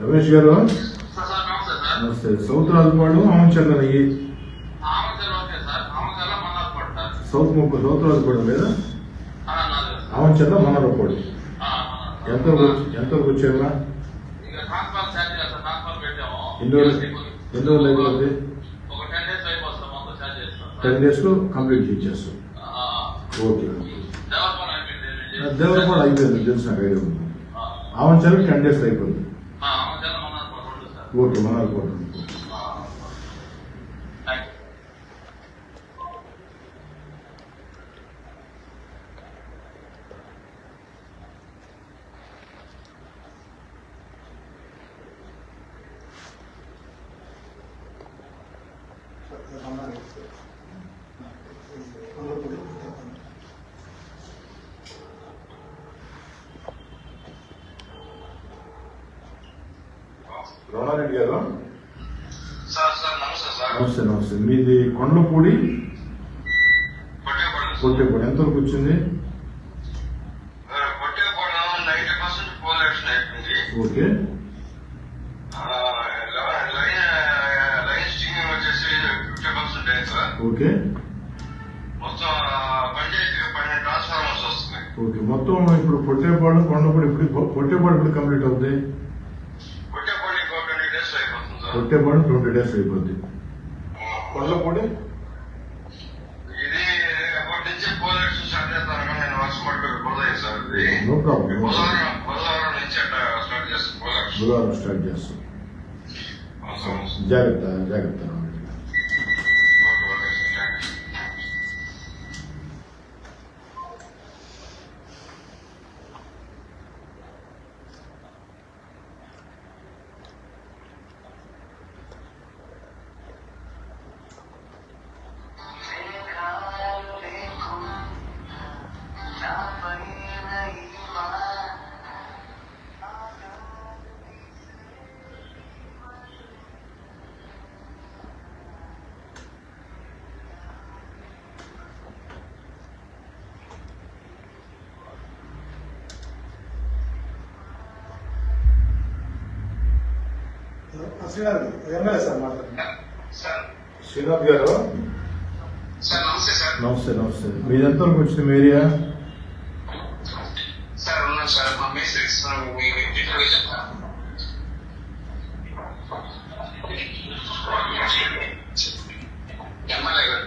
రమేష్ గారు? నమస్తే. సౌత్ రాజుపాడు ఆమంచర్ల అయ్యి. సౌత్ ముప్పు సౌత్ రాజుపాడు లేదా. ఆమంచర్ల ఆ, ఎంత ఎంత ఎన్ని రోజులు అయిపోతుంది ఒక టెన్ డేస్లో కంప్లీట్ ఇచ్చేస్తాం ఓకే. దేవరపాడు అయిపోయింది తెలుసు నాకు ఐడియా ఉంది. ఆ, ఆమంచర్ల టెన్ డేస్ అయిపోయింది. మన్నార్పాడు రెండు సార్ ఓకే మన్నారపాడు ఆ, థ్యాంక్ యూ రమణారెడ్డి గారు? సార్ సార్ నమస్తే నమస్తే మీది కొండపూడి? కొట్టేపూడి వచ్చింది? పోల్ యాక్షన్ అయిపోయింది. ఓకే. ఓకే. మొత్తం ఓకే. ఇప్పుడు పొట్టేపాడు కొండపూడి ఇప్పుడు పొట్టేపాడు ఇప్పుడు కంప్లీట్ అవుతుంది కొట్టేపల్లి ఇంకో ట్వంటీ డేస్ అయిపోతుంది సార్ పొట్టేపాడు ట్వంటీ డేస్ అయిపోద్ది కొండపూడి ఇది ఎప్పటి నుంచి పోల్ యాక్షన్ స్టార్ట్ చేస్తారు కానీ నేను వర్షం పట్టుకుని కుదరదు సార్. ఇది నో ప్రాబ్లం బుధవారం బుధవారం నుంచి అట్లా స్టార్ట్ చేస్తాం. జాగ్రత్త జాగ్రత్త. శ్రీనాథ్ ఎమ్మెల్యే సార్ మాట్లాడండి సార్ శ్రీనాథ్ గారు సార్ నమస్తే సార్ నమస్తే నమస్తే మీది ఎంతవరకు వచ్చింది మీ ఏరియా సార్ ఉన్నాను సార్ మా మేస్త్రి ఇస్తున్నాను మీ ఇంటికి వెళ్ళాను MLA garu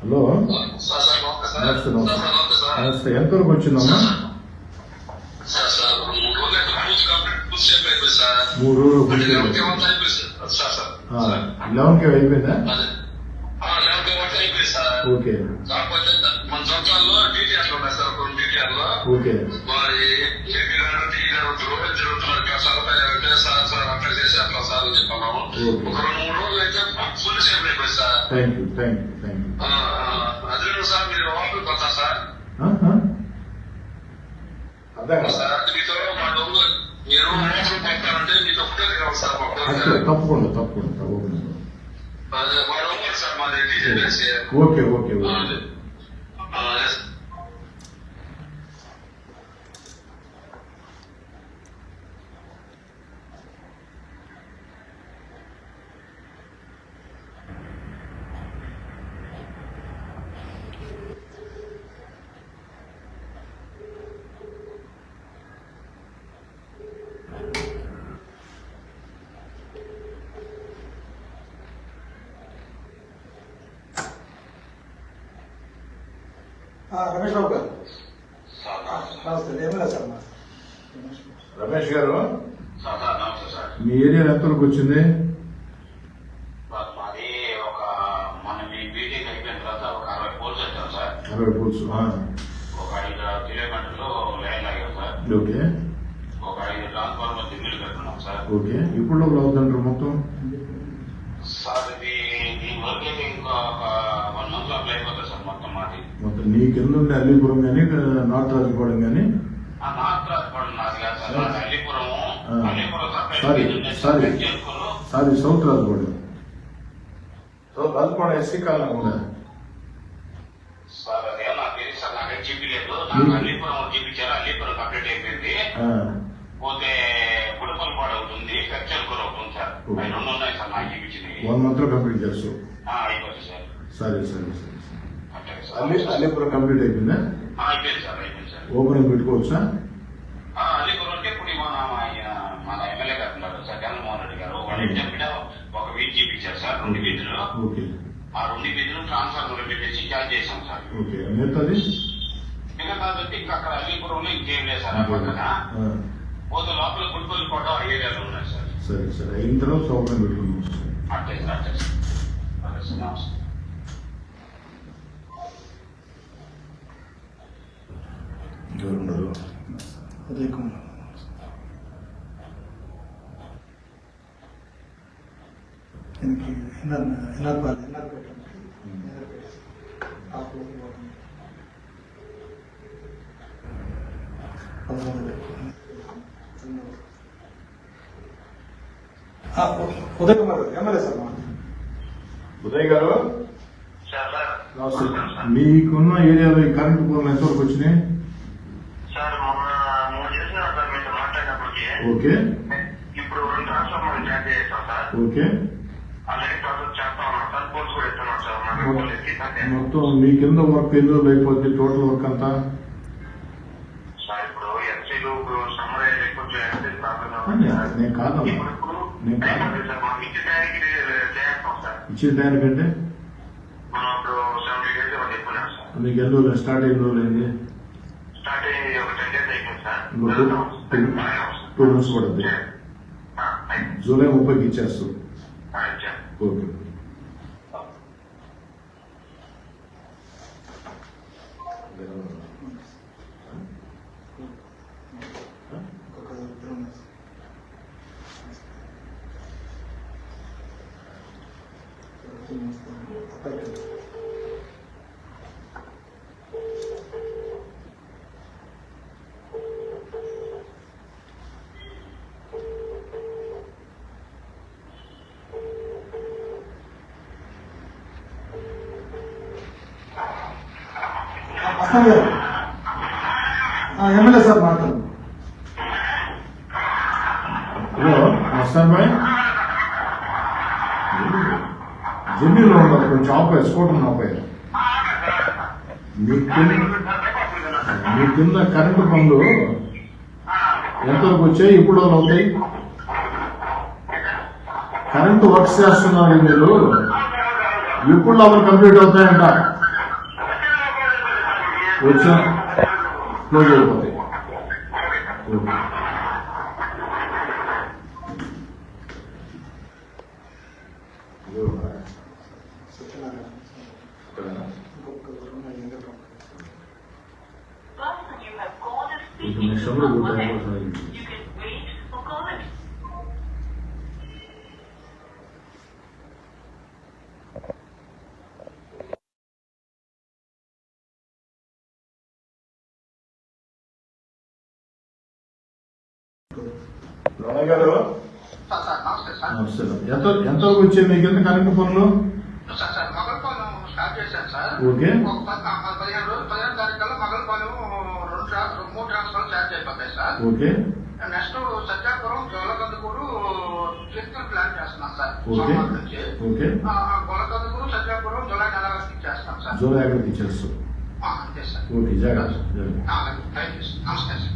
hello sir sir okay sir నమస్తే సార్ నమస్తే సార్ ఓకే సార్ నమస్తే ఎంతవరకు వచ్చిందమ్మా సార్ సార్ మూడు రోజులు అయితే పూర్తి కంప్లీట్ పూర్తి అయిపోయింది సార్ మూడు రోజులు అంటే పూర్తి లెవెన్త్ అయిపోయింది. వన్ అయిపోయింది సార్ సార్ సార్ ఆ, సార్ లెవెన్కి అయిపోయిందా అదే లెవెన్త్ వన్ అయిపోయింది సార్ ఓకే కాకపోతే మన సంవత్సరాల్లో డీటీఆర్లు ఉన్నాయి సార్ కొన్ని డీటీఆర్లో ఓకే మరి ఏపీ గారు ఈ గారు రోజులు జరుగుతున్నారు ఇక్కడ సలహా అంటే సార్ సార్ అట్లా చేసి అట్లా సార్ అని చెప్పన్నాము ఓకే. ఒక రెండు మూడు రోజులు అయితే ఫుల్ సేఫ్ అయిపోయింది sir thank you thank you thank you ఆ, ఆ, అదే సార్ మీరు ఆఫీస్కి వస్తా సార్ అర్థం కదా సార్ మీతో మా డబ్బులు మీరు ఆఫీస్కి పంపారంటే మీతో ఒకటే కావాలి సార్ మా అట్లా డబ్బులు. తప్పకుండా తప్పకుండా తప్పకుండా. ఓకే ఓకే ఓకే అదే సార్ ఆ, రమేష్ బాబు గారు. నమస్తే సార్ మా రమేష్ గారు మీ ఏరియా ఎంతవరకు వచ్చింది? ఒక అరవై పోల్స్ ఐదు కిలోమీటర్లు లైన్ లాగాం సార్. ఓకే. ఒక ఐదు ట్రాన్స్ఫార్మర్ దిమ్మిలు కట్టున్నాం సార్. ఓకే. ఇప్పుడు అవుతుంటారు మొత్తం? నీ కింద ఉండే అల్లీపురం కానీ నార్త్ రాజుపాలెం కానీ కాదు sir. Sorry, sorry. South Rajupalem. South Rajupalem SC కాలం నాకు అల్లీపురం చూపించారు అల్లీపురం కంప్లీట్ అయిపోయింది. పోతే గుడపలపాడు అవుతుంది కచ్చలకూర అవుతుంది సార్. ఓకే. అవి రెండు ఉన్నాయి సార్. నాకు వన్ మంత్లో కంప్లీట్ అయిపోతుంది సార్ సరే సరే. అల్లి అల్లిపురం కంప్లీట్ అయిపోయిందా? ఓపెనింగ్ పెట్టుకోవచ్చా? ఆ, అల్లీపురం అంటే ఇప్పుడు మన ఎమ్మెల్యే గారు ఉన్నారు సార్ జగన్మోహన్ రెడ్డి గారు. వాళ్ళు ఏం చెప్పినా ఒక వీధి చూపించారు సార్ రెండు వీధులు. ఆ రెండు వీధులు ట్రాన్స్ఫార్మర్ పెట్టేసి చేశాం సార్. ఓకే. మిగతాది ఇంకా కాబట్టి ఇంకా అక్కడ అల్లీపురంలో ఇంకేం లేదు సార్ ఆ పక్కన. ఆ, పోతే లోపల ఏరియాలో ఉన్నాయి సార్. సరే సరే. అయిన తర్వాత అట్లే సార్ అట్లే సార్. అట్లే సార్ నమస్తే. ఎవరు ఉండరు ఉదయ్ కుమార్. దీనికి ఎన్ఆర్ ఎన్ఆర్ ఎన్ఆర్ ఎన్ఆర్ పెట్టేసి పోతుంది. ఉదయ్ కుమార్ గారు, ఎమ్మెల్యే సార్ ఉదయ్ గారు? మీకున్న ఏరియాలో ఈ కరెంట్ పోల్ ఎంతవరకు వచ్చినాయి? సార్ మొన్న మూడు చేసిన సార్ మీతో మాట్లాడినప్పటికీ ఓకే. ఇప్పుడు రెండు ట్రాన్స్ఫార్మర్ చార్జ్ చేస్తాం సార్. ఓకే. ఆల్రెడీ ప్రాసెస్ చేస్తా ఉన్నాం సార్ పోల్స్ కూడా ఇస్తున్నాం సార్ మొత్తం మీ కింద వర్క్ ఎన్నో లేకపోతే టోటల్ వర్క్ అంతా? సార్ ఇప్పుడు ఎస్సీలు ఇప్పుడు సమ్మర్ కొంచెం ఎస్సీ ప్రాబ్లం నేను ఇప్పుడు నేను కాదు. అయిపోతుంది సార్ మనం ఇచ్చే టైంకి చేస్తాం సార్. ఇచ్చే దానికంటే మనం ఇప్పుడు సెవెంటీ డేస్ ఏమో చెప్పుకున్నాం సార్. మీకు ఎన్ని రోజులు స్టార్ట్ అయిన రోజులు అయింది స్టార్ట్ అయ్యి ఒక టెన్ డేస్ అయిపోయింది సార్ ఇంకో టూ వెళ్తాం టూ మంత్స్ జూలై ముప్పైకి ఇచ్చేస్తాం. Okay. Thank you. MLA sir మాట్లాడు హలో మస్తాన్ భాయ్ జర్నీలో ఉన్నారు కొంచెం ఆపాయి స్కూటర్ ఆపాయి మీ కింద మీ కింద కరెంటు పనులు ఎంతవరకు వచ్చాయి ఇప్పుడు అవుతాయి కరెంటు వర్క్స్ చేస్తున్నారు మీరు ఇప్పుడు అవి కంప్లీట్ అవుతాయంట. వచ్చా క్లోజ్ అయిపోతాయి ఓకే సత్యనారాయణ ఇంకొక ఇద్దరు ఉన్నారు, ఇంకా పంపండి. person you have called is కొంచెం speaking నెక్స్ట్ to కూడా someone else. గుర్తు You can wait or call it. Ramayya garu sir sir నమస్తే సార్ నమస్తే ఎంత ఎంతవరకు వచ్చాయి మీ కింద కరెంటు పనులు సార్ సార్ మగల్పాలెం స్టార్ట్ చేశాను సార్ ఓకే. ఒక ప- ఆ, ఆ, పదిహేను రోజులు పదిహేను తారీఖు కల్లా మగల్పాలెం రెండు ట్రా- మూడు ట్రాన్స్ఫర్ చార్జ్ అయిపోతాయి sir. Okay. Next Satyapuram Jolakandukur physical plan చేస్తున్నాం సార్. ఓకే. సోమవారం నుంచి. ఓకే. గోలకందుకూరు సత్యాపురం జూలై నెల వరకు చేస్తాం సార్. జూలై అంతే సార్. ఓకే జాగ్రత్త నమస్తే సార్.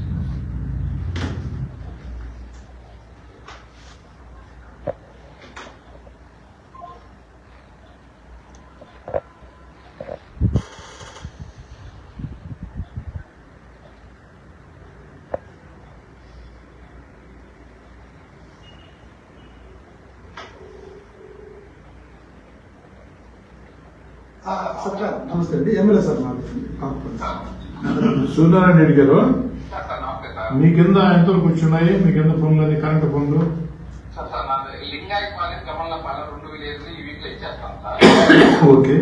నమస్తే అండి. ఎమ్మెల్యే సార్ సూర్యనారాయణ రెడ్డి గారు మీ కింద ఎంతవరకు వచ్చున్నాయి మీ కింద పనులు అది కరెంటు లింగాయపాలెం కమలపాలెం రెండు విలేజ్లు ఈ వీక్లో ఇచ్చేస్తాం సార్. ఓకే.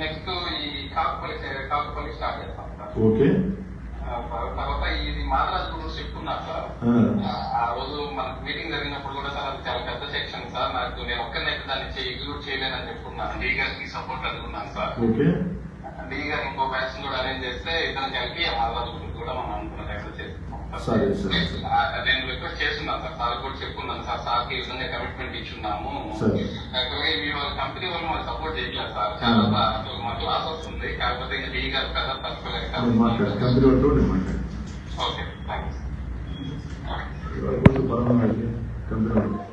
నెక్స్ట్ ఈ కాకుపల్లి కాకుపల్లి స్టార్ట్ చేస్తాం సార్. ఓకే. ఆ, తర్వాత ఇది మాదరాజు గురించి చెప్తున్నారు సార్. ఆ, రోజు మనకు మీటింగ్ జరిగినప్పుడు కూడా సార్ అది చాలా పెద్ద సెక్షన్ సార్. నాకు నేను ఒక్కరినైతే దాన్ని ఎగ్జిక్యూట్ చేయలేనని చెప్పుకున్నాను లీగల్కి సపోర్ట్ అనుకున్నాను సార్. డి గారు ఇంకో బ్యాచ్ కూడా అరేంజ్ చేస్తే ఇతను కలిపి ఆధార్ కూడా మనం అనుకున్న టైంలో చేస్తాం. సరే, సరే. ఆ, నేను రిక్వెస్ట్ చేస్తున్నాను సార్. సార్ కూడా చెప్పుకున్నాను సార్. సార్కి ఈ విధంగా కమిట్మెంట్ ఇచ్చున్నాము. సరే. యాక్చువల్గా మీ వాళ్ళ కంపెనీ వాళ్ళు మాకు సపోర్ట్ చేయట్లేదు సార్. చాలా మాకు లాస్ వస్తుంది. కాకపోతే ఇంకా డి గారు కదా. తప్పలేదు ఓకే థ్యాంక్స్ కంపెనీ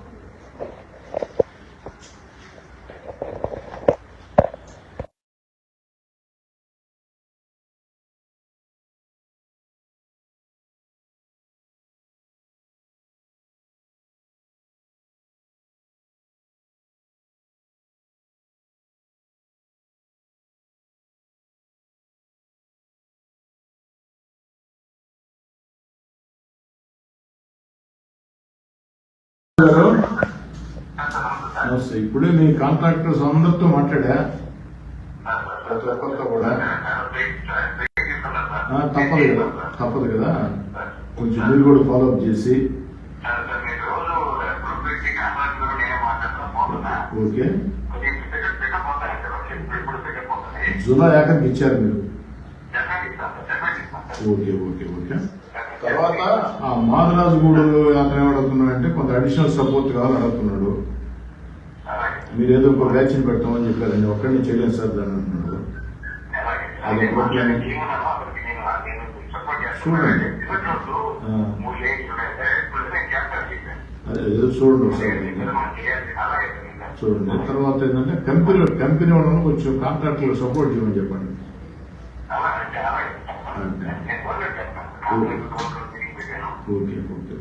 నమస్తే. ఇప్పుడే మీ కాంట్రాక్టర్స్ అందరితో మాట్లాడా? ప్రతి ఒక్కరితో కూడా. తప్పదు కదా. తప్పదు కదా. కొంచెం మీరు కూడా ఫాలో అప్ చేసి. ఓకే. జూలై ఆఖరికి ఇచ్చారు మీరు. Okay okay okay. తర్వాత? ఆ మాదరాజు గూడు అతను ఏమడుగుతున్నాడంటే కొంత అడిషనల్ సపోర్ట్ కావాలని అడుగుతున్నాడు. మీరు ఏదో ఒక వ్యాక్సిన్ పెడతామని చెప్పారండి ఒక్కడి నుంచి చేయలేదు సార్ దాన్ని అది ప్రాబ్లం. చూడండి. అదే ఏదో చూడండి చూడండి. తర్వాత ఏంటంటే కంపెనీ కంపెనీ వాళ్ళని కొంచెం కాంట్రాక్టులు సపోర్ట్ చేయమని చెప్పండి. ఓకే ఓకే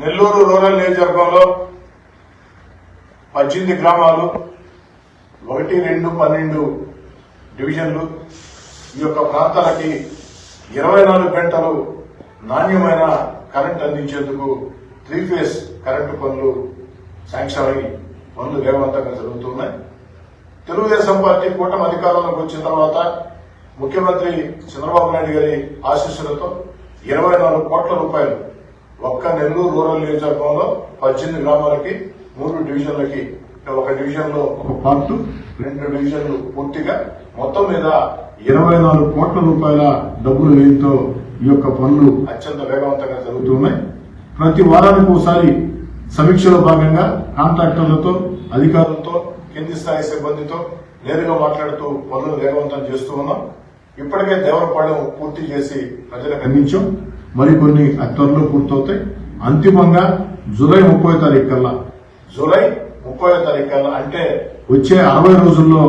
నెల్లూరు రూరల్ నియోజకవర్గంలో పద్దెనిమిది గ్రామాలు ఒకటి రెండు పన్నెండు డివిజన్లు. ఈ యొక్క ప్రాంతాలకి ఇరవై నాలుగు గంటలు నాణ్యమైన కరెంట్ అందించేందుకు త్రీ ఫేస్ కరెంటు పనులు శాంక్షన్ అయి పనులు వేగవంతంగా జరుగుతున్నాయి. తెలుగుదేశం పార్టీ కూటమి అధికారంలోకి వచ్చిన తర్వాత ముఖ్యమంత్రి చంద్రబాబు నాయుడు గారి ఆశీస్సులతో ఇరవై నాలుగు కోట్ల రూపాయలు ఒక్క నెల్లూరు రూరల్ నియోజకవర్గంలో పద్దెనిమిది గ్రామాలకి మూడు డివిజన్లకి ఒక డివిజన్లో ఒక పార్ట్ రెండు డివిజన్లు పూర్తిగా. మొత్తం మీద ఇరవై నాలుగు కోట్ల రూపాయల డబ్బులు వ్యయంతో ఈ యొక్క పనులు అత్యంత వేగవంతంగా జరుగుతున్నాయి. ప్రతి వారానికి ఒకసారి సమీక్షలో భాగంగా కాంట్రాక్టర్లతో అధికారులతో కింది స్థాయి సిబ్బందితో నేరుగా మాట్లాడుతూ పనులు వేగవంతం చేస్తూ ఉన్నాం. ఇప్పటికే దేవరపాలెం పూర్తి చేసి ప్రజలకు అందించాం. మరికొన్ని అతి త్వరలో పూర్తవుతాయి. అంతిమంగా జూలై ముప్పై తారీఖు కల్లా. జూలై ముప్పై తారీఖు కల్లా అంటే వచ్చే అరవై రోజుల్లో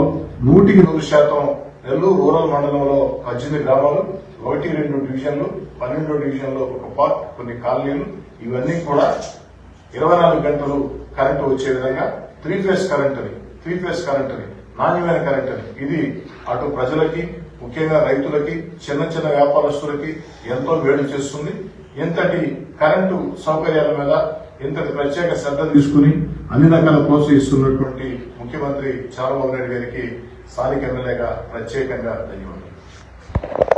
నూటికి నూరు శాతం నెల్లూరు రూరల్ మండలంలో పద్దెనిమిది గ్రామాలు ఒకటి రెండు డివిజన్లు పన్నెండు డివిజన్లు ఒక పార్ట్ కొన్ని కాలనీలు ఇవన్నీ కూడా ఇరవై నాలుగు గంటలు కరెంటు వచ్చే విధంగా త్రీ ఫేస్ కరెంట్ అని త్రీ ఫేస్ కరెంట్ అని నాణ్యమైన కరెంట్ అని ఇది అటు ప్రజలకి ముఖ్యంగా రైతులకి చిన్న చిన్న వ్యాపారస్తులకి ఎంతో వేడి చేస్తుంది. ఇంతటి కరెంటు సౌకర్యాల మీద ఇంతటి ప్రత్యేక శ్రద్ధ తీసుకుని అన్ని రకాల ప్రోత్సహిస్తున్నటువంటి ముఖ్యమంత్రి చంద్రబాబు నాయుడు గారికి స్థానిక ఎమ్మెల్యేగా ప్రత్యేకంగా ధన్యవాదాలు.